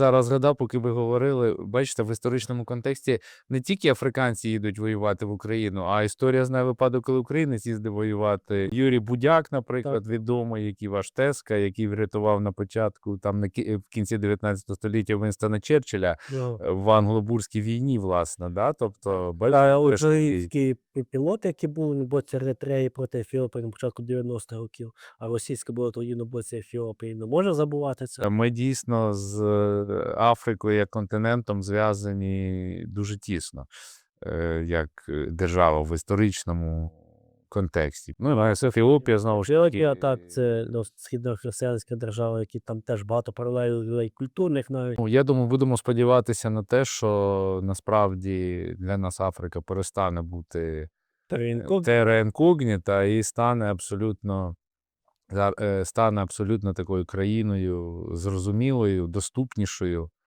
Зараз згадав, поки ви говорили, бачите, в історичному контексті не тільки африканці їдуть воювати в Україну, а історія знає випадок, коли українець їздив воювати. Юрій Будяк, наприклад, відомий, який ваш тезка, який врятував на початку, там на кі- в кінці 19 століття Вінстона Черчилля Ну, е, в англобурській війні, власне, да? Тобто, а бачите, українські пі- пілоти, які були на боці Еритреї проти Ефіопії на початку 90-х років, а російська була тоді на боці Ефіопії, не може забувати це. Ми дійсно з е, Африкою як континентом зв'язані дуже тісно, е, як е, держава в історичному контексті. Ну, Ефіопія знову ж Ефіопія, таки. так, це ну, східнохристиянська держава, які там теж багато паралелей культурних навіть. Ну, я думаю, будемо сподіватися на те, що насправді для нас Африка перестане бути Теренко. терра інкогніта і стане абсолютно стане абсолютно такою країною зрозумілою, доступнішою.